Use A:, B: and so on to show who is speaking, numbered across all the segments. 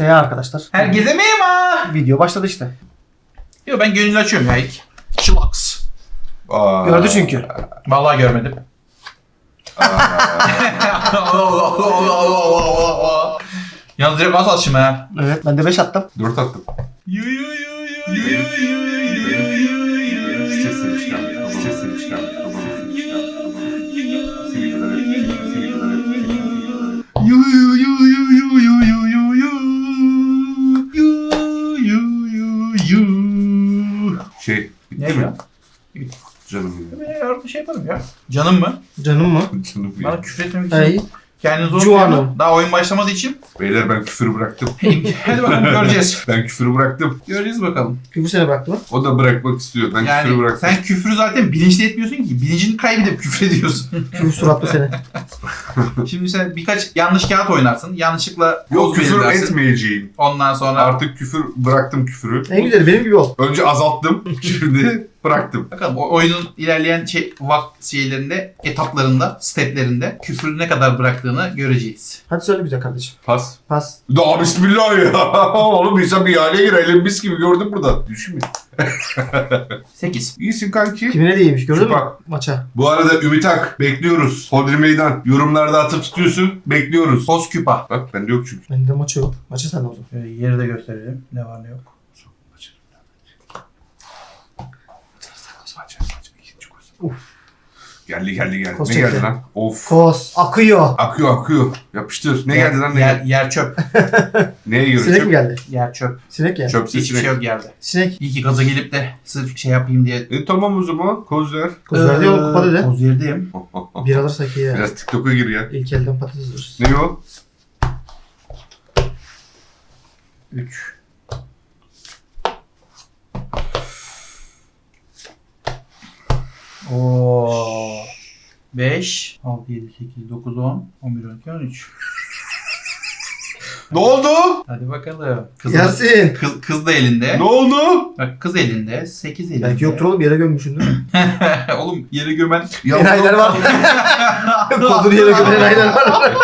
A: Neyse ya arkadaşlar.
B: Herkese merhaba.
A: Video başladı işte.
B: Yo ben gönül açıyorum ya ilk. Şılaks.
C: Aa.
A: Gördü çünkü.
B: Vallahi görmedim. Yalnız direkt az atışım ha.
A: Evet ben de 5 attım.
C: Dört attım.
B: Yu yu yu yu yu yu yu yu
C: Şu sesini çıkar. Şu sesini çıkar. Seni Şey.
B: Ne
C: bitti mi?
B: ya?
C: Canım benim.
B: Ben yarın şey yaparım ya. Canım mı?
A: Canım mı?
C: Canım
B: Bana küfür etmemek için.
A: Ay.
B: Kendini zor
A: Cuano.
B: Daha oyun başlamadığı için.
C: Beyler ben küfürü bıraktım.
B: Hadi bakalım göreceğiz.
C: Ben küfürü bıraktım.
B: Göreceğiz bakalım.
A: Küfür sene bıraktı mı?
C: O da bırakmak istiyor. Ben küfürü
B: Yani
C: bıraktım.
B: sen küfrü zaten bilinçli etmiyorsun ki. Bilincini kaybedip küfür ediyorsun.
A: Küfür suratlı sene.
B: Şimdi sen birkaç yanlış kağıt oynarsın. Yanlışlıkla
C: Yok küfür
B: belirlersin.
C: etmeyeceğim.
B: Ondan sonra
C: Artık küfür bıraktım küfürü.
A: En güzeli benim gibi ol.
C: Önce azalttım. Şimdi bıraktım.
B: bakalım o oyunun ilerleyen şey, vak şeylerinde, etaplarında, steplerinde küfrü ne kadar bıraktığını göreceğiz.
A: Hadi söyle güzel kardeşim.
C: Pas.
A: Pas.
C: Daha bismillah ya. Oğlum insan bir hale girelim mis gibi gördüm burada. Düşünme.
B: 8.
C: İyisin kanki.
A: Kimine değilmiş gördün mü? Maça.
C: Bu arada Ümit Ak bekliyoruz. Hodri Meydan. Yorumlarda atıp tutuyorsun. Bekliyoruz.
B: Poz küpa.
C: Bak bende yok çünkü.
A: Bende maça yok. Maça sende o zaman.
B: Şöyle yeri de gösterelim. Ne var ne yok.
A: Uf.
C: Geldi geldi geldi.
A: Kos
C: ne
A: çekti.
C: geldi lan? Of.
A: Kos. Akıyor.
C: Akıyor akıyor. Yapıştır. Ne
B: Yer-
C: geldi lan ne
B: yer,
C: geldi?
B: yer çöp.
C: Neye göre
A: Sinek mi
C: çöp?
A: geldi?
B: Yer çöp.
A: Sinek geldi.
C: Çöpse
B: Hiçbir
C: sinek.
B: şey yok yerde.
A: Sinek.
B: İyi ki gaza gelip de sırf şey yapayım diye.
C: E tamam o zaman. Koz ver.
A: Koz verdi ya kupa dedi.
B: Poz yerdeyim.
A: Bir alırsak iyi ya.
C: Biraz TikTok'a gir ya.
A: İlk elden patates alırız.
C: Ne o?
B: 3. Oo. 5, 6, 7, 8, 9, 10, 11, 12, 13.
C: Ne oldu?
B: Hadi bakalım. Kız,
A: Yasin.
B: kız, kız da elinde.
C: Ne oldu?
B: Bak kız elinde, 8 elinde.
A: Belki yoktur oğlum yere gömmüşsündür.
B: Oğlum yeri gömen.
A: Enayiler var. Kozunu yere gömen enayiler var.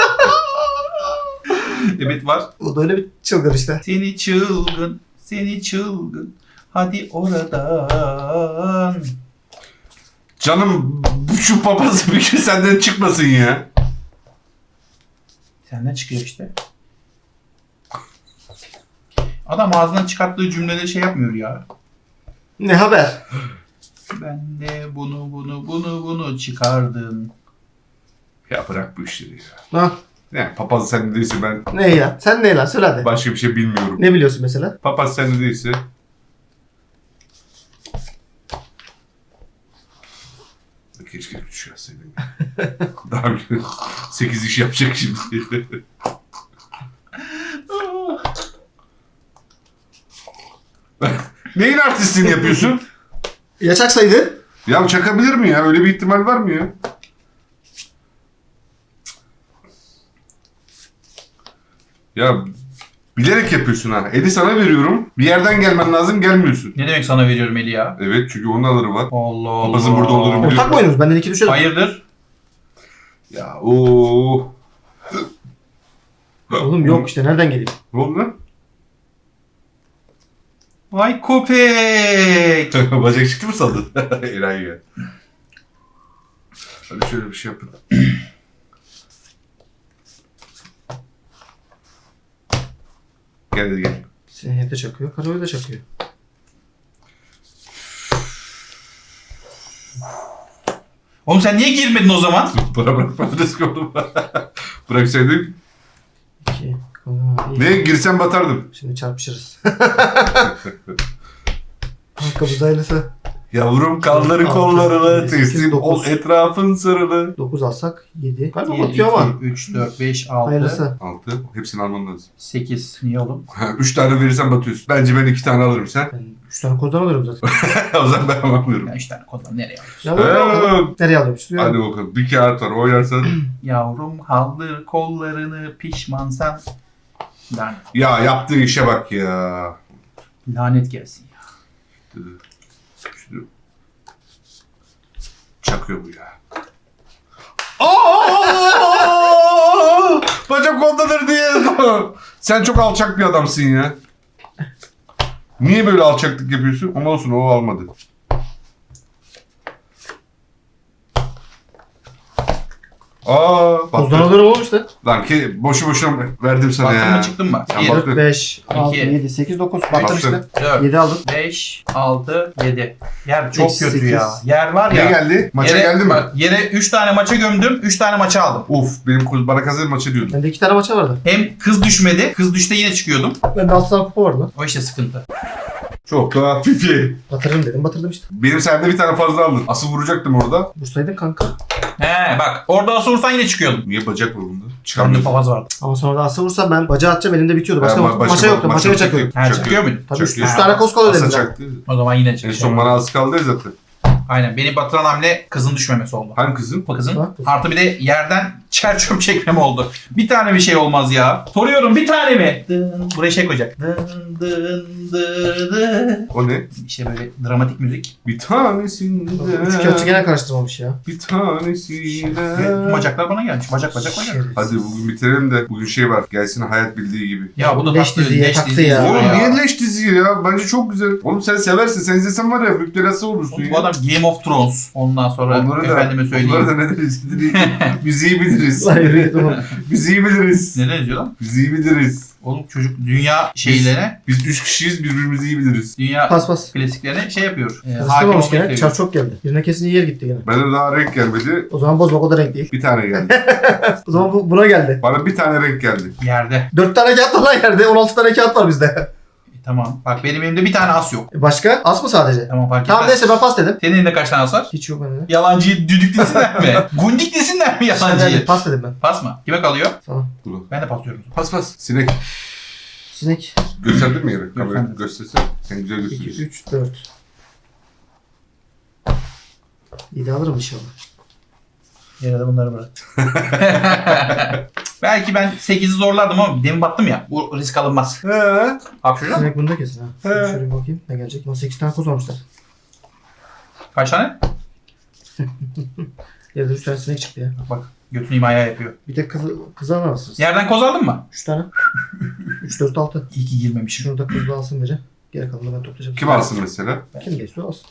B: evet var.
A: O da öyle bir çılgın işte.
B: Seni çılgın, seni çılgın. Hadi oradan.
C: Canım şu papaz bir şey senden çıkmasın ya.
B: Senden çıkıyor işte. Adam ağzından çıkarttığı cümlede şey yapmıyor ya.
A: Ne haber?
B: Ben de bunu bunu bunu bunu çıkardım.
C: Ya bırak bu işleri ya.
A: Ha,
C: Ne papaz sende değilse ben
A: ne ya? Sen ne lan? Söyle hadi.
C: başka bir şey bilmiyorum.
A: Ne biliyorsun mesela?
C: Papaz sende değilse Keşke küçük yazsaydım. Daha güzel. 8 iş yapacak şimdi. Neyin artistliğini yapıyorsun?
A: Ya çaksaydı?
C: Ya çakabilir mi ya? Öyle bir ihtimal var mı ya? Ya bilerek yapıyorsun ha. Eli sana veriyorum. Bir yerden gelmen lazım gelmiyorsun.
B: Ne demek sana veriyorum Eli ya?
C: Evet çünkü onun alırı var.
B: Allah Allah.
C: Papazın burada olduğunu biliyorum.
A: Ortak mı oynuyoruz? Benden iki düşelim.
B: Hayırdır?
C: Ya ooo.
A: Oğlum yok işte nereden geleyim?
C: Ne oldu lan?
B: Vay köpek.
C: Bacak çıktı mı sandın? Eray ya. Hadi şöyle bir şey yapın. Gel hadi gel.
A: Senin evde çakıyor, karı da çakıyor.
B: Oğlum sen niye girmedin o zaman?
C: Para bırak patates koydum. Bıraksaydık.
A: İki. Aa, iyi.
C: Ne girsem batardım.
A: Şimdi çarpışırız. Arkamızda hayırlısı.
C: Yavrum kalları kollarına teslim ol etrafın sarılı.
A: 9 alsak 7. Galiba
B: 1, 2,
A: batıyor ama.
B: 3, 4, 5, 6,
A: Hayırlısı.
C: Altı. Hepsini alman lazım.
B: 8. Niye oğlum?
C: Ha, Üç tane verirsen batıyorsun. Bence ben iki tane alırım sen.
A: Ben 3 tane kozdan alıyorum zaten.
C: o zaman ben alamıyorum.
B: Ya 3 tane kod var nereye alıyorsun?
A: Ya.
C: Ee,
A: Nereye alıyorum? Üstüne
C: Hadi bakalım. Bir kağıt var. Oynarsan.
B: Yavrum haldır kollarını pişmansan. Lanet,
C: ya yaptığı işe bak ya.
B: lanet gelsin ya.
C: Şunu. Çakıyor bu ya. Aa! Bacak ondadır diye. Sen çok alçak bir adamsın ya. Niye böyle alçaklık yapıyorsun? Ama olsun o almadı. Aa, baktı.
A: alırım oğlum işte.
C: Lan ki boşu boşuna verdim sana
B: Baktın
C: ya.
B: mı çıktın mı?
C: Sen
B: 1,
C: bak.
A: 4, 5, 6,
B: İki.
A: 7, 8, 9. Baktım işte.
B: 4,
A: 7 aldım.
B: 5, 6, 7. Yer çok
A: Sekiz,
B: kötü
A: sekiz.
B: ya. Yer var
C: Ne
B: ya.
C: geldi? Maça
B: yere,
C: geldi mi?
B: Bak, yere 3 tane maça gömdüm, 3 tane maça aldım.
C: Of benim kuz bana kazanır maçı diyordum.
A: Bende 2 tane maça vardı.
B: Hem kız düşmedi, kız düşte yine çıkıyordum.
A: Bende 6 tane kupa vardı lan.
B: O işte sıkıntı.
C: Çok da hafifi.
A: Batırırım dedim batırdım işte.
C: Benim sende bir tane fazla aldın. Asıl vuracaktım orada.
A: Vursaydın kanka.
B: He bak orada asıl vursan yine çıkıyordum.
C: Niye bacak var bunda?
B: Bende
C: Çıkarmıyor.
B: papaz vardı.
A: Ama sonra da asıl vursam ben bacağı atacağım elimde bitiyordu. Başka,
C: ma-
A: maça
C: başka-
A: yoktu.
C: maça
A: Maçaya çakıyordum.
B: He çakıyor muydun?
A: Tabii 3
C: Çakıyor.
A: tane koskola
C: Asa
A: dedim ben.
C: çaktı.
B: O zaman yine
C: En
B: çıkıyor.
C: son bana az kaldı ya zaten.
B: Aynen beni batıran hamle kızın düşmemesi oldu.
C: Hangi kızın?
B: Bu kızın.
A: Ha?
B: Artı bir de yerden çer çöp çekmem oldu. Bir tane bir şey olmaz ya. Soruyorum bir tane mi? Dın, buraya şey koyacak. Dın dın dı dı.
C: O ne?
B: İşte böyle dramatik müzik.
C: Bir tanesinde.
A: Üç kağıtçı gene karıştırmamış ya.
C: Bir tanesiyle.
B: Ve bacaklar bana gelmiş. Bacak bacak bacak.
C: Hadi bugün bitirelim de bugün şey var. Gelsin hayat bildiği gibi.
B: Ya bu da
A: Leş diziye
B: leş
A: taktı
B: diziye
A: ya.
C: Oğlum niye leş dizi ya? Bence çok güzel. Oğlum sen seversin. Sen izlesen var ya müptelası olursun
B: Bu
C: ya.
B: adam Game of Thrones. Ondan sonra
C: Onları da,
B: efendime söyleyeyim.
C: onları da ne deriz? Müziği biliriz.
A: Git oğlum.
C: Müziği biliriz.
B: Neden izliyor lan?
C: Müziği biliriz.
B: Oğlum çocuk dünya şeylerine,
C: Biz üç kişiyiz birbirimizi iyi biliriz.
B: dünya
A: Pas pas.
B: klasiklerine şey yapıyor. E, hakim
A: Karıştırmamış
B: olmayı
A: gene.
B: seviyor.
A: Çar çok geldi. Birine kesin yer gitti gene.
C: Bana daha renk gelmedi.
A: O zaman bozmak o da renk değil.
C: Bir tane geldi.
A: O zaman bu, buna geldi.
C: Bana bir tane renk geldi.
B: Yerde.
A: 4 tane kağıt var lan yerde. 16 tane kağıt var bizde.
B: Tamam. Bak benim elimde bir tane as yok.
A: E Başka? Az mı sadece?
B: Tamam fark
A: Tamam
B: etmez.
A: neyse ben pas dedim.
B: Senin elinde kaç tane as var?
A: Hiç yok bende.
B: Yalancıyı düdük desinler mi? Gundik desinler mi yalancıyı?
A: Pas dedim ben.
B: Pas mı? Kime kalıyor?
A: Sana.
B: Ben de paslıyorum.
C: Pas pas. Sinek.
A: Sinek.
C: Gösterdin mi yere? Kamera
B: Gösterdim.
C: göstersen. Sen güzel
A: 2,
C: gösteriyorsun.
A: 3, 4. 7 alırım inşallah.
B: Yere de bunları bırak. Belki ben 8'i zorlardım ama demin battım ya. Bu risk alınmaz.
C: He.
B: Hapşıracağım mı?
A: Sinek bunda kesin ha.
C: He.
A: Şöyle bir bakayım ne gelecek. Lan 8 tane koz almışlar.
B: Kaç tane?
A: Yerde 3 tane sinek çıktı ya.
B: Bak götünü imaya yapıyor.
A: Bir tek kızı, kızı alamazsınız.
B: Yerden koz aldın mı?
A: 3 tane. 3, 4, 6.
B: İyi ki girmemişim.
A: Şunu da kızla alsın biri. Geri kalanını ben toplayacağım.
C: Kim alsın mesela?
A: Kim o alsın.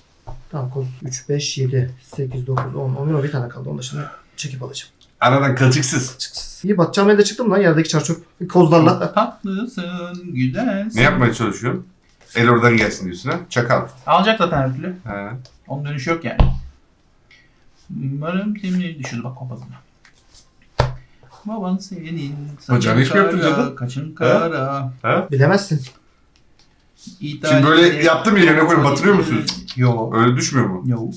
A: Tamam koz 3, 5, 7, 8, 9, 10, 11, bir tane kaldı. Onu da şimdi çekip alacağım.
C: Aradan kılçıksız.
A: İyi batacağım elde çıktım lan yerdeki çarçöp kozlarla.
B: Tatlısın, güzelsin.
C: Ne yapmaya çalışıyorsun? El oradan gelsin diyorsun ha? Çakal.
B: Alacak zaten her türlü.
C: He.
B: Onun dönüşü yok yani. Umarım seni düşürdü bak kopazına. Baban senin
C: Bacağını hiç mi yaptın canım?
B: Kaçın kara.
C: Ha?
A: Bilemezsin.
C: Şimdi böyle yaptım ya, yerine koyup batırıyor musunuz?
B: Yo.
C: Öyle düşmüyor mu?
B: Yo.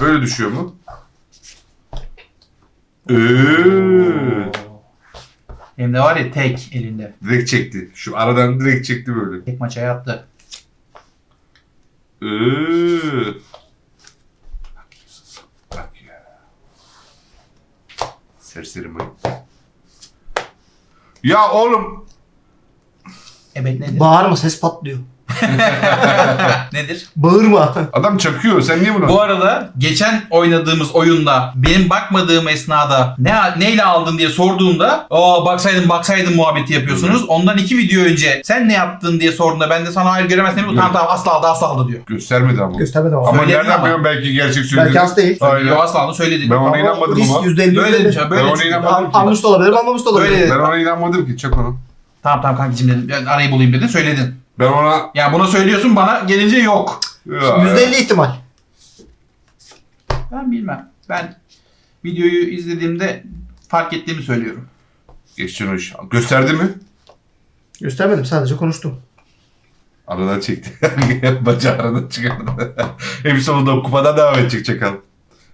C: Böyle düşüyor mu? Eee.
B: Hem de var ya tek elinde.
C: Direkt çekti. Şu aradan direkt çekti böyle.
B: Tek maça yattı.
C: Eee. Bak ya. Serseri mayın. Ya oğlum.
B: Evet nedir?
A: Bağırma ses patlıyor.
B: nedir?
A: Bağırma.
C: Adam çakıyor. Sen niye buna?
B: Bu arada geçen oynadığımız oyunda benim bakmadığım esnada ne neyle aldın diye sorduğumda aa baksaydım baksaydım muhabbeti yapıyorsunuz. Ondan iki video önce sen ne yaptın diye sorduğunda ben de sana hayır göremezsin. Tamam tamam asla aldı asla aldı diyor.
C: Göstermedi ama.
A: Göstermedim ama.
C: Ama
B: Söyledin
C: nereden
B: ama.
C: biliyorum belki gerçek söyledi.
A: Belki az değil.
C: Aynen.
B: Yo asla aldı söyledin.
C: Ben ona
A: Ama
C: inanmadım
A: risk
C: ama.
A: %50
B: Böyle demiş
A: %50.
B: ya, böyle
C: Ben ona
B: çünkü.
C: inanmadım.
A: Al- Almış da olabilir, almamış da olabilir.
B: Böyle-
C: Ben ona inanmadım ki. Çak onu.
B: Tamam tamam kankacığım dedim. Ben arayı bulayım dedin söyledin.
C: Ben ona...
B: Ya bunu söylüyorsun bana gelince yok.
C: Ya,
A: %50 ihtimal.
B: Ben bilmem. Ben videoyu izlediğimde fark ettiğimi söylüyorum.
C: Geçeceksin o iş. Gösterdi mi?
A: Göstermedim sadece konuştum.
C: Aradan çekti. Bacağı aradan çıkardı. Hem sonunda kupadan devam edecek çakal.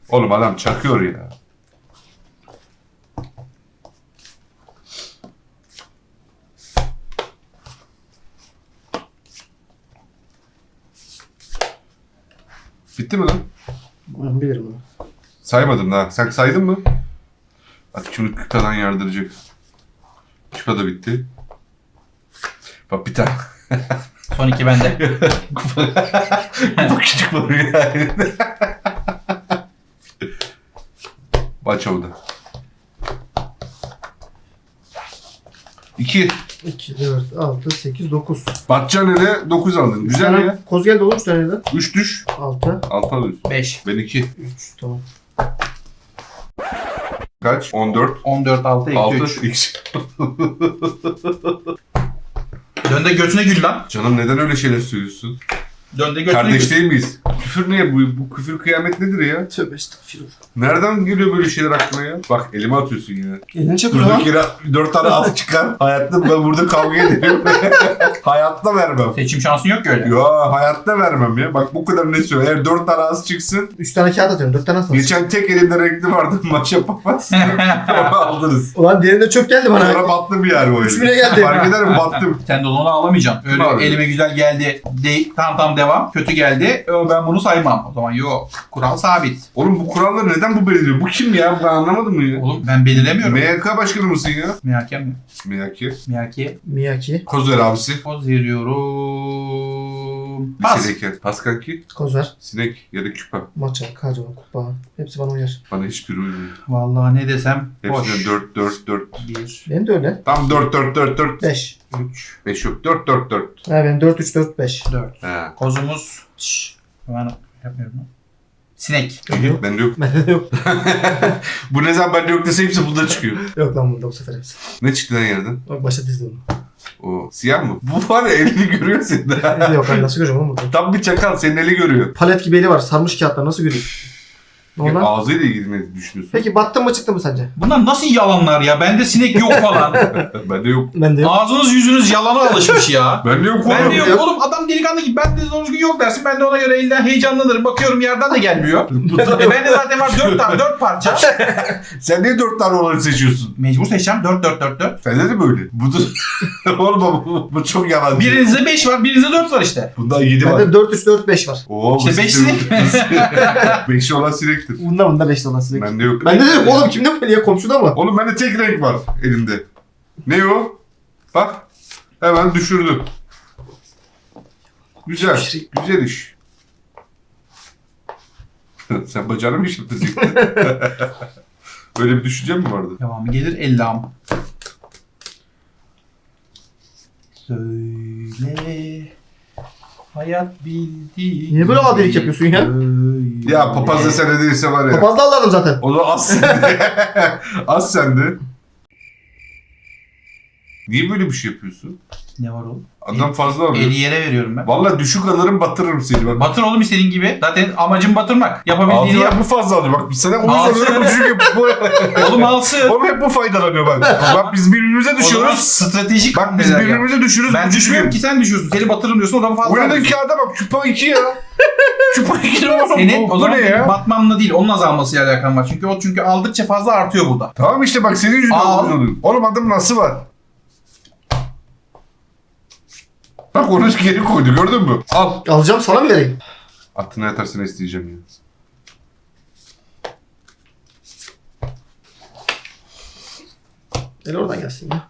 C: Oğlum adam çakıyor ya. Bitti mi lan?
A: Ben bilirim onu.
C: Saymadım daha. Sen saydın mı? Artık şimdi kıtadan yardıracak. Küpa da bitti. Bak bir tane.
B: Son iki bende.
C: Bu küçük var yani. Baç oldu. İki.
A: 2, 4, 6, 8, 9.
C: Batcan ile 9 aldın. Güzel ya.
A: Koz geldi oğlum 3 tane de.
C: 3 düş.
A: 6,
C: 6 alıyorsun.
B: 5.
C: Ben 2.
A: 3 tamam.
C: Kaç? 14.
B: 14 6 eksi
C: 6.
B: 3.
C: X.
B: Dön de götüne gül lan.
C: Canım neden öyle şeyler söylüyorsun?
B: Dön de götüne
C: Kardeş
B: gül.
C: değil miyiz? Küfür ne? Bu, bu küfür kıyamet nedir ya?
A: Tövbe estağfurullah.
C: Nereden geliyor böyle şeyler aklına ya? Bak elime atıyorsun ya.
A: Elini zaman.
C: Durduk yere 4 tane at çıkar. Hayatta ben burada kavga ederim. hayatta vermem.
B: Seçim şansın yok ki öyle.
C: Ya hayatta vermem ya. Bak bu kadar ne söylüyor. Eğer 4 tane az çıksın.
A: 3 tane kağıt atıyorum 4 tane asla.
C: Geçen tek elimde renkli vardı. Maç yapamaz. Onu aldınız.
A: Ulan diğerinde çöp geldi bana.
C: Sonra battım yani o
A: Üç bine geldi.
C: Fark eder mi? Battım.
B: Sen de onu alamayacaksın. Öyle
C: Abi.
B: elime güzel geldi. De, tam tam devam. Kötü geldi. Ö, Ben bunu saymam. O zaman yok. Kural sabit.
C: Oğlum bu kuralları neden bu belirliyor? Bu kim ya? Ben anlamadım mı ya?
B: Oğlum ben belirlemiyorum.
C: MYK başkanı mısın ya?
B: Miyake mi?
C: Miyaki.
B: Miyake.
A: Miyaki.
C: Kozer abisi.
B: Poz veriyorum. Bas.
C: Sinek. Pascal ki.
A: Kozer.
C: Sinek ya da küpe.
A: Maça, karo, kupa. Hepsi bana uyar.
C: Bana hiçbir uymuyor.
B: Vallahi ne desem boş.
C: Hepsine 4 4 4.
B: 1,
A: Benim de öyle.
C: Tam 4 4 4 4.
A: 5.
B: 3,
C: 5 yok. 4 4 4.
A: Ha benim 4, 3, 4, 5.
B: 4.
C: He.
B: Kozumuz. Şşş. Ben yapmıyorum. Sinek.
A: Yok.
C: Bende yok.
A: Bende de yok.
C: Bu ne zaman bende yok dese hepsi bunda çıkıyor.
A: Yok lan bunda bu sefer hepsi.
C: Ne çıktı lan yerden?
A: Bak başa dizdim.
C: O siyah mı? Bu var ya elini görüyor senin
A: yok ben nasıl göreceğim oğlum burada.
C: Tam bir çakal senin eli görüyor.
A: Palet gibi eli var. Sarmış kağıtlar nasıl görüyor?
C: Ya,
A: lan?
C: ağzıyla ilgili ne düşünüyorsun?
A: Peki battın mı çıktı mı sence?
B: Bunlar nasıl yalanlar ya? Bende sinek yok falan.
C: Bende yok.
A: Bende yok.
B: Ağzınız yüzünüz yalana alışmış ya.
C: Bende yok
B: Ben
C: oğlum.
B: de yok oğlum adam delikanlı gibi ben de doğru düzgün yok dersin ben de ona göre elden heyecanlanırım bakıyorum yerden de gelmiyor. e ben de zaten var 4 tane 4 parça.
C: Sen niye dört tane olanı seçiyorsun?
B: Mecbur seçeceğim 4 4 4 4.
C: Sende de böyle. Bu da... oğlum bu, bu çok yalan.
B: Birinizde 5 var birinizde 4 var işte.
C: Bundan yedi var.
A: Bende 4, 3, 4, 5 var.
C: Oo,
B: İşte beş sinek.
C: Beşi olan sinektir.
A: Bunda bunda 5 dolar sinek.
C: Bende yok.
A: Bende de yok oğlum kimde böyle ya komşuda mı?
C: Oğlum bende tek renk var elimde. Ne o? Bak. Hemen düşürdü. Güzel. Güzel iş. Sen bacağını mı işletecektin? Öyle bir düşüncen mi vardı?
B: Devamı gelir 50 am. Söyle hayat bildiği
A: Niye böyle adilik yapıyorsun ya?
C: Ya papaz da sende değilse var ya.
A: Papazla aldım zaten.
C: O da az sende. az sende. Niye böyle bir şey yapıyorsun?
B: Ne var oğlum?
C: Adam fazla alıyor.
B: 50 yere veriyorum ben.
C: Vallahi düşük alırım batırırım seni. Bak.
B: Batır oğlum istediğin gibi. Zaten amacım batırmak. Yapabildiğini yap.
C: bu fazla alıyor. Bak sana onu
B: Alsın.
C: alıyorum. Çünkü bu...
B: Oğlum alsın.
C: Oğlum hep bu faydalanıyor bak. Bak biz birbirimize
B: O zaman
C: düşüyoruz.
B: stratejik
C: Bak biz
B: hamleler yap.
C: birbirimize düşürüz.
B: Ben
C: bu
B: düşmüyorum ki sen düşüyorsun. Seni batırırım diyorsun adamı fazla
C: Oynadığın
B: alıyorsun.
C: kağıda bak. Küpa 2 ya. Küpa 2 ne oğlum?
B: Senin
C: bu,
B: o
C: bu
B: zaman
C: ne ya?
B: batmamla değil onun azalmasıyla alakalı var. Çünkü o çünkü aldıkça fazla artıyor burada.
C: Tamam işte bak senin yüzünden
B: Al.
C: Oğlum adam nasıl var? Bak onu geri koydu gördün mü? Al.
A: Alacağım sana mı vereyim?
C: Aklına yatarsın isteyeceğim ya.
A: El oradan gelsin ya.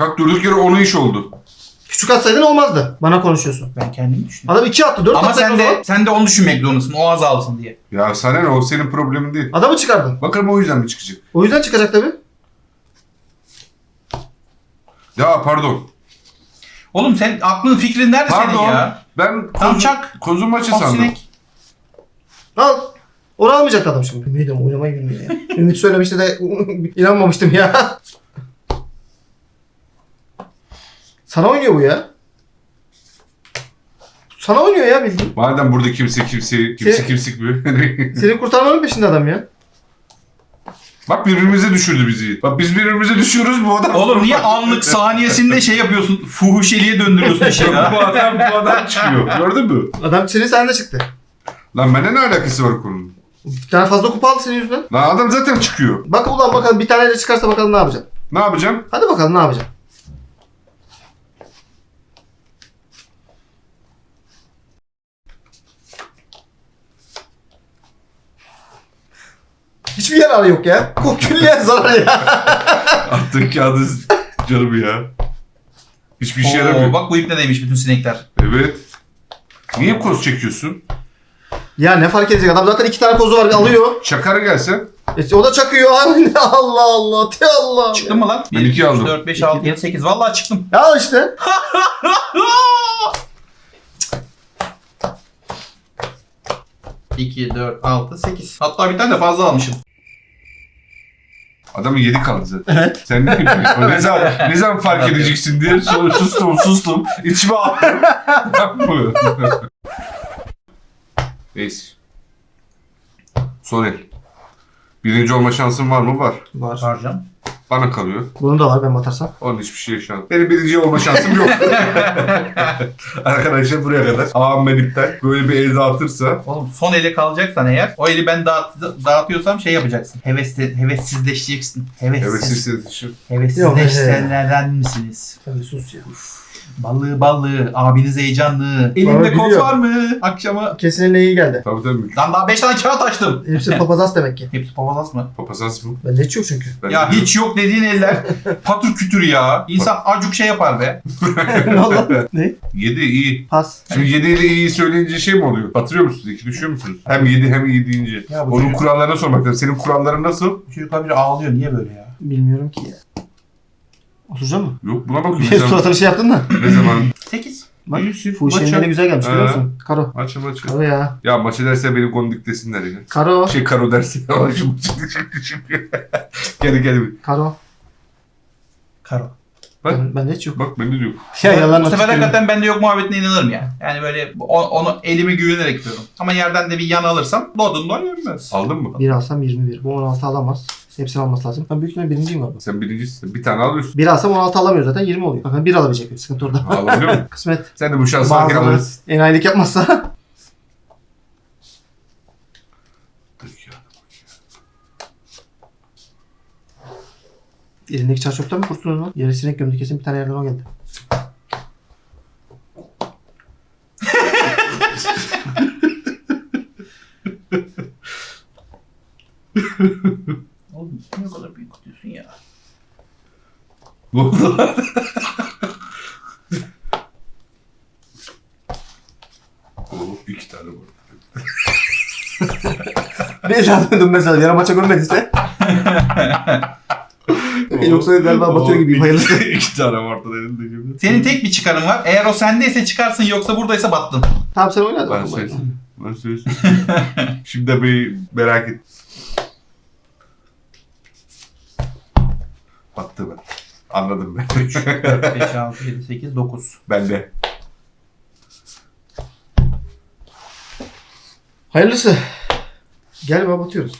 C: Bak durduk yere onun iş oldu.
A: Küçük atsaydın olmazdı. Bana konuşuyorsun.
B: Ben kendimi düşünüyorum.
A: Adam 2 attı 4
B: Ama
A: atsaydın
B: sen
A: o zaman.
B: de sen de onu düşünmek zorundasın. O azalsın diye.
C: Ya sana ne o senin problemin değil.
A: Adamı çıkardın.
C: Bakalım o yüzden mi çıkacak?
A: O yüzden çıkacak tabii.
C: Ya pardon.
B: Oğlum sen aklın fikrin nerede senin
C: Pardon.
B: ya?
C: Ben
B: Tam
C: kozu,
B: çak.
C: kozu maçı
B: Top
C: sandım.
B: sinek.
A: Al. Onu almayacak adam şimdi. Bilmiyordum oynamayı bilmiyor ya. Ümit söylemişti de inanmamıştım ya. Sana oynuyor bu ya. Sana oynuyor ya bildiğin.
C: Madem burada kimse kimse kimse
A: Sen-
C: kimsik mi?
A: Seni kurtarmanın peşinde adam ya.
C: Bak birbirimize düşürdü bizi. Bak biz birbirimize düşüyoruz bu adam.
B: Oğlum niye anlık saniyesinde şey yapıyorsun? Fuhuşeliğe döndürüyorsun işi
C: bu
B: ya.
C: adam bu adam çıkıyor. Gördün mü?
A: Adam senin sende çıktı.
C: Lan bende ne alakası var konunun?
A: Bir tane fazla kupa aldı senin yüzünden.
C: Lan adam zaten çıkıyor.
A: Bak ulan bakalım bir taneyle çıkarsa bakalım ne yapacaksın.
C: Ne yapacağım?
A: Hadi bakalım ne yapacaksın. Hiçbir yararı yok ya. Külliyen zarar ya.
C: Attığın kağıdı canım ya. Hiçbir işe yaramıyor.
B: Oo, bak bu ipne değmiş bütün sinekler.
C: Evet. Niye koz çekiyorsun?
A: Ya ne fark edecek adam zaten iki tane kozu var alıyor.
C: Çakar gelse.
A: E, o da çakıyor. Allah Allah. Te Allah.
B: Çıktın mı lan?
C: Ben iki aldım.
B: 4, 5, 6, 7, 8. Vallahi çıktım.
A: Ya işte.
B: İki, dört, altı, sekiz. Hatta bir tane de fazla almışım.
C: Adamın yedi kaldı zaten.
A: Evet.
C: Sen ne bilmiyorsun? ne zaman, ne zaman fark edeceksin diye sonra sustum sustum. İçime attım. Bu. Neyse. Son el. Birinci olma şansın var mı? Var.
A: Var.
B: Harcam.
C: Bana kalıyor.
A: Bunun da var ben batarsam.
C: Onun hiçbir şey yaşamadım. Benim birinci olma şansım yok. Arkadaşlar buraya kadar. Ağam ben iptal. Böyle bir el dağıtırsa.
B: Oğlum son ele kalacaksan eğer o eli ben dağıt, dağıtıyorsam şey yapacaksın. Hevesli, hevessizleşeceksin. Hevessiz.
C: Hevesiz iletişim.
B: Hevessizleşenlerden misiniz?
A: Bir sus ya.
B: Ballı ballı, abiniz heyecanlı. Elinde koz
A: gülüyor.
B: var mı? Akşama.
A: Kesin eline iyi geldi.
C: Tabii tabii.
B: Lan daha 5 tane kağıt açtım.
A: Hepsi papazas demek ki.
B: Hepsi papazas mı?
C: Papazans mı?
A: Bende hiç yok çünkü.
C: Ben
B: ya
C: de-
B: hiç yok dediğin eller patır kütür ya. İnsan acuk şey yapar be.
A: ne oldu? Ne?
C: Yedi iyi.
A: Pas.
C: Şimdi 7 ile iyi söyleyince şey mi oluyor? Batırıyor musunuz? İki düşüyor musunuz? Hem 7 hem iyi deyince.
B: Ya bu
C: Onun
B: çocuk-
C: kurallarına sormak lazım. Senin kuralların nasıl?
B: Bu çocuk habire ağlıyor. Niye böyle ya?
A: Bilmiyorum ki ya. Oturacak mı?
C: Yok buna bakıyorum.
A: Bir
C: ne
A: suratını şey yaptın da.
C: ne zaman?
B: 8.
A: Bak. Fuhuşi
C: maça.
A: yengene güzel gelmiş biliyor
C: Ha.
A: musun? Karo.
C: Maça maça.
A: Karo ya.
C: Ya maçı derse beni kondik desinler ya.
A: Karo.
C: Şey karo derse. Ama şu maçı şimdi şimdi. Gel gel.
A: Karo.
B: Karo.
C: Bak.
A: Ben, bende hiç yok.
C: Bak bende de yok.
A: Ya
B: bu
A: yalan
B: sefer hakikaten bende yok muhabbetine inanırım ya. Yani böyle o- onu elimi güvenerek diyorum. Ama yerden de bir yan alırsam bodundan yenmez.
C: Aldın mı?
A: Bir alsam 21. Bu 16 alamaz. Hepsini alması lazım. Ben büyük ihtimalle birinciyim galiba.
C: Sen birincisin. Bir tane alıyorsun.
A: Bir alsam 16 alamıyor zaten 20 oluyor. Bakın bir alabilecek. Sıkıntı orada.
C: Alabiliyor musun?
A: Kısmet.
C: Sen de bu şansı varken alırsın.
A: enayilik yapmazsa. Elindeki çar çöpten mi kurtuldun lan? Yere sinek gömdü kesin bir tane yerden o geldi.
B: Oğlum ne kadar büyük kutuyorsun ya.
C: Ne lan? Oo, iki tane var.
A: Daha döndüm mesela yarın maça görmediyse. Yoksa galiba batıyor gibi hayırlısı.
C: iki tane vardı elinde gibi.
B: Senin tek bir çıkarın var. Eğer o sendeyse çıkarsın yoksa buradaysa battın.
A: Tamam sen oynadın.
C: Ben söylesin. Ben söylesin. Şimdi bir merak et. Battı ben. Anladım ben.
B: 3, 4, 5, 6, 7, 8, 9.
C: ben de.
A: Hayırlısı. Gel baba batıyoruz.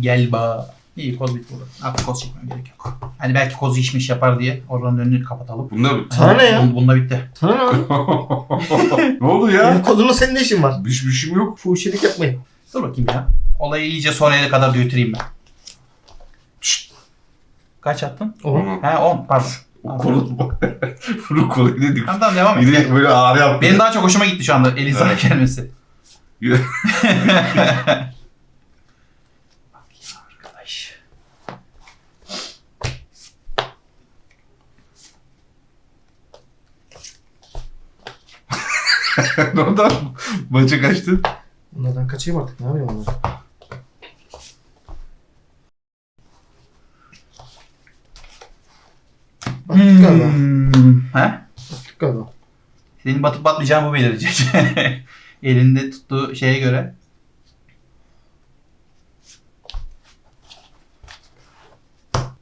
B: Gel ba. İyi koz bitti burada. Artık koz çekmem gerek yok. Hani belki kozu içmiş yapar diye oranın önünü kapatalım.
C: Bunda mı?
A: Sana ne ya?
B: Bun- Bunda bitti.
A: Sana ne
C: ne oldu
A: Ya. Kodunla senin ne işin var?
C: Bir, bir şeyim yok.
A: Fuhuşilik yapmayın.
B: Dur bakayım ya. Olayı iyice son ele kadar götüreyim ben. Kaç attın?
A: Oğlum.
B: He 10 pardon.
C: Kolu. Bunu kolu dedik.
B: Tamam tamam devam et.
C: Yine böyle ağrı yaptı.
B: Benim daha çok hoşuma gitti şu anda elin sana gelmesi. Bak ya arkadaş.
C: ne oldu? Maça kaçtın.
A: Bunlardan kaçayım artık. Ne yapayım onları? Battık galiba.
B: Hmm. He?
A: Battık galiba.
B: Senin batıp batmayacağın bu belirecek. Elinde tuttuğu şeye göre.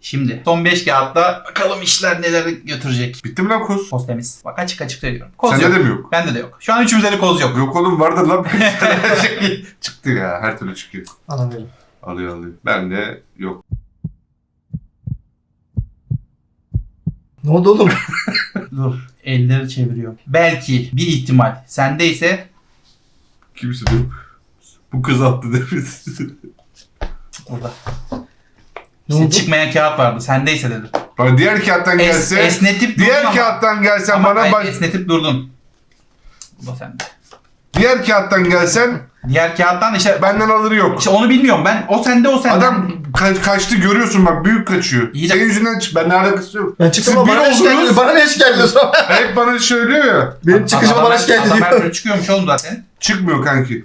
B: Şimdi son 5 kağıtta bakalım işler neler götürecek.
C: Bitti mi lan koz?
B: Koz temiz. Bak açık açık söylüyorum. Koz
C: Sende
B: yok.
C: de mi yok?
B: Bende de yok. Şu an üçümüzde de koz yok.
C: Yok oğlum vardır lan. Çıktı ya. Her türlü çıkıyor.
A: Anlamıyorum.
C: Alıyor alıyor. Ben de yok.
A: Ne oldu oğlum?
B: Dur. Elleri çeviriyor. Belki bir ihtimal. Sendeyse
C: Kimse de yok. Bu kız attı demiş.
B: burada.
A: Ne
B: İşte
A: oldu?
B: çıkmayan kağıt vardı. Sendeyse dedim.
C: Bana diğer kağıttan
B: Es,
C: gelse.
B: esnetip
C: diğer
B: durdun ama-
C: kağıttan gelsen
B: ama
C: bana bak.
B: esnetip durdun. Bu da sende.
C: Diğer kağıttan gelsen
B: Diğer kağıttan işte,
C: benden alırı yok.
B: işte onu bilmiyorum ben. O sende o sende.
C: Adam ka- kaçtı görüyorsun bak büyük kaçıyor.
B: İyi de-
C: Senin yüzünden çık. Ben ne alakası yok.
A: Ben çıktım
C: Siz
A: ama
C: bir
A: bana ne şikayet
C: oldunuz.
A: Bana ne şikayet ediyorsun?
C: Hep bana söylüyor ya.
A: Benim
B: Adam-
A: çıkışıma bana şikayet
B: adam her
A: ediyor.
B: türlü çıkıyormuş oğlum zaten.
C: Çıkmıyor kanki.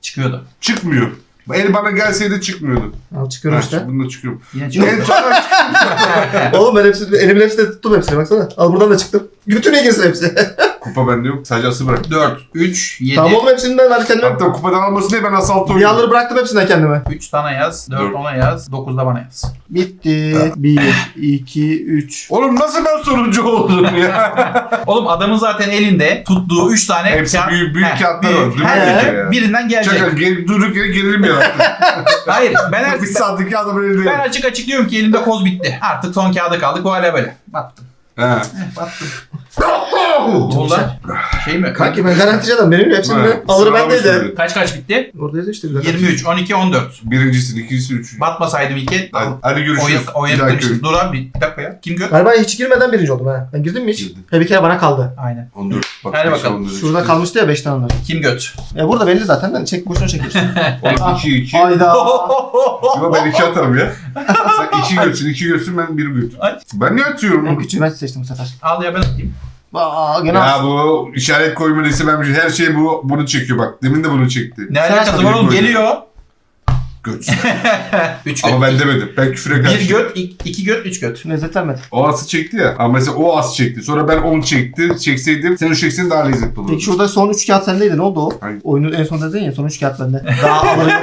B: Çıkıyordu.
C: Çıkmıyor. El bana gelseydi çıkmıyordu.
A: Al çıkıyorum
C: Ha,
A: işte.
C: Bununla çıkıyorum.
B: Yine çok.
C: En son
A: Oğlum ben hepsini, elimin hepsini tuttum hepsini baksana. Al buradan da çıktım. Götüne girsin hepsi.
C: kupa bende yok. Sadece ası bırak.
B: 4, 3, 7.
A: tamam oğlum hepsini ben ver kendime.
C: Hatta kupadan almasın diye ben asalt oynuyorum.
A: Diğerleri bıraktım hepsinden kendime.
B: 3 sana yaz, 4
C: Dört.
B: ona yaz, 9 da bana yaz.
A: Bitti. 1, 2, 3.
C: Oğlum nasıl ben sonuncu oldum ya?
B: Oğlum adamın zaten elinde tuttuğu 3 tane
C: Hepsi büyük- büyük kağıtlar
B: büyük.
C: var, değil mi?
B: Her biri
C: Ya.
B: birinden gelecek.
C: Şaka geri, durduk yere gerilim yarattı.
B: Hayır ben her
C: Bir saatteki adamın elinde.
B: ben açık açık diyorum ki elimde koz bitti. Artık son kağıda kaldık o hala böyle. Battım.
C: He.
B: Battım. Lan. Şey mi?
A: Kanki ben garantici adam benim hepsini
C: Evet,
A: alır
C: sıralamış
A: bendeydi.
C: öyle.
B: Kaç kaç bitti?
A: Orada yazıyor işte. garantici.
B: 23, 12, 14.
C: Birincisi, ikincisi, üçüncü.
B: Batmasaydım ilk
C: Hadi, hadi görüşürüz. Dahaki
B: bitirmiştim. Dur abi bir dakika ya. Kim gör?
A: Galiba hiç girmeden birinci oldum ha. Ben girdim mi hiç?
C: Girdin.
A: He bir kere bana kaldı.
B: Aynen.
C: 14. Bak,
B: Hadi bakalım.
C: 14,
A: Şurada kalmıştı ya 5 tane onlar.
B: Kim göt?
A: E burada belli zaten. Ben çek boşuna çekiyorsun.
C: Oğlum 2 2.
A: Hayda.
C: Yo ben 2 atarım ya. Sen 2 götsün, 2 götsün ben 1 götüm. Ben niye atıyorum?
A: en
C: oğlum?
A: küçüğü ben seçtim bu sefer.
B: Al ya ben atayım.
A: Aa gene
C: Ya bu işaret koyma listesi ben her şey bu bunu çekiyor bak. Demin de bunu çekti.
B: Ne
A: Sen
B: alakası var oğlum? Geliyor.
C: Göt.
B: 3 göt.
C: Ama ben demedim. Ben küfüre karşı.
B: Bir göt, 2 göt, 3 göt.
A: Lezzet vermedi.
C: O ası çekti ya. Ama mesela o as çekti. Sonra ben onu çekti. Çekseydim sen o çeksin daha lezzetli olurdu.
A: Peki şurada son 3 kağıt sendeydi. Ne oldu o?
C: Hayır.
A: Oyunun en son dedin ya son 3 kağıt bende. Daha alırı yok.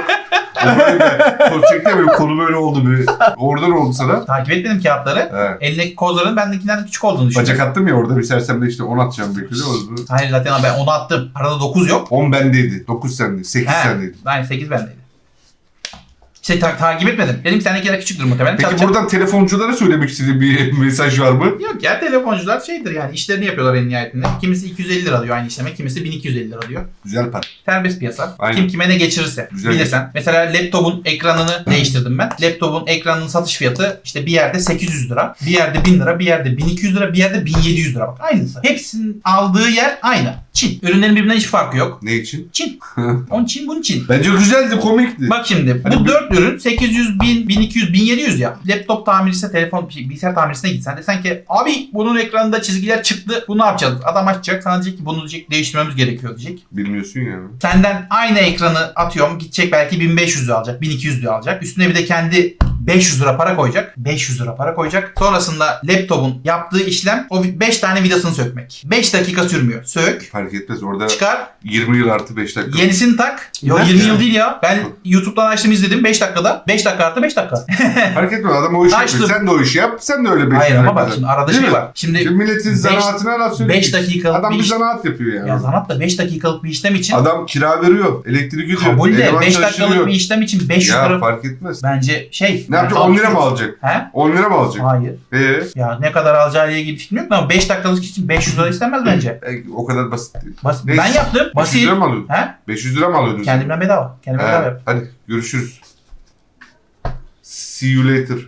C: Ya böyle kolu böyle oldu böyle. Oradan oldu sana.
B: Takip etmedim kağıtları.
C: He.
B: Elindeki kozların bendekinden küçük olduğunu düşünüyorum.
C: Bacak attım ya orada bir sersemde işte 10 atacağım bekliyor. Oldu.
B: Hayır zaten ben onu attım. Arada 9 yok.
C: 10 bendeydi. 9 sende. 8
B: He.
C: sendeydi.
B: Aynen 8 bendeydi. İşte ta- takip etmedim. Dedim ki seninkiler küçüktür muhtemelen.
C: Peki
B: Çatacak.
C: buradan telefonculara söylemek istediğin bir mesaj var mı?
B: Yok ya telefoncular şeydir yani işlerini yapıyorlar en nihayetinde. Kimisi 250 lira diyor aynı işleme, kimisi 1250 lira diyor.
C: Güzel para.
B: Serbest piyasa.
C: Aynen.
B: Kim kime ne geçirirse
C: Güzel.
B: bilirsen. Mesela laptopun ekranını değiştirdim ben. Laptopun ekranının satış fiyatı işte bir yerde 800 lira, bir yerde 1000 lira, bir yerde 1200 lira, bir yerde 1700 lira bak aynısı. Hepsinin aldığı yer aynı. Çin. Ürünlerin birbirinden hiç farkı yok.
C: Ne için?
B: Çin. Onun Çin, bunun Çin.
C: Bence güzeldi, komikti.
B: Bak şimdi
C: Hani
B: bu
C: bir-
B: dört ürün 800, 1000, 1200, 1700 ya. Laptop tamircisine, telefon, bilgisayar tamircisine gitsen desen ki abi bunun ekranında çizgiler çıktı. Bu ne yapacağız? Adam açacak sana diyecek ki bunu diyecek değiştirmemiz gerekiyor diyecek.
C: Bilmiyorsun ya.
B: Senden aynı ekranı atıyorum gidecek belki 1500 lira alacak, 1200 lira alacak. Üstüne bir de kendi 500 lira para koyacak. 500 lira para koyacak. Sonrasında laptopun yaptığı işlem o 5 tane vidasını sökmek. 5 dakika sürmüyor. Sök,
C: Fark etmez orada
B: çıkar,
C: 20 yıl artı 5 dakika.
B: yenisini tak. Yo
A: Ne?
B: 20 yıl değil ya. Ben YouTube'dan açtım izledim 5 dakikada. 5 dakika artı 5 dakika.
C: Fark etmez adam o işi yapıyor. Sen de o işi yap, sen de öyle 5
B: Hayır ama bak şimdi arada şey var. Şimdi
C: Şimdi milletin
B: Beş-
C: zanaatine laf söylüyor.
B: beş dakikalık
C: Adam
B: bir
C: bir
B: iş-
C: zanaat yapıyor yani.
B: ya zanat da 5 dakikalık bir işlem için
C: Adam kira veriyor, elektrik ödüyor.
B: kabul de
C: eleman
B: 5 dakikalık bir işlem için 500
C: Ya
B: lira
C: fark etmez.
B: bence şey.
C: Ne yapacak?
B: yani
C: 10 lira mı alacak?
B: He?
C: 10 lira mı alacak?
B: Hayır.
C: Ee,
B: Ya ne kadar alacağı ile ilgili bir fikrim yok ama 5 dakikalık için 500 lira istenmez bence.
C: e, o kadar basit değil.
B: Bas
C: Neyse.
B: ben yaptım.
C: 500
B: Basit.
C: lira mı alıyordun?
B: He?
C: 500 lira mı alıyordun?
B: Kendimden bedava. Kendime
C: He,
B: bedava yaptım.
C: Hadi görüşürüz. See you later.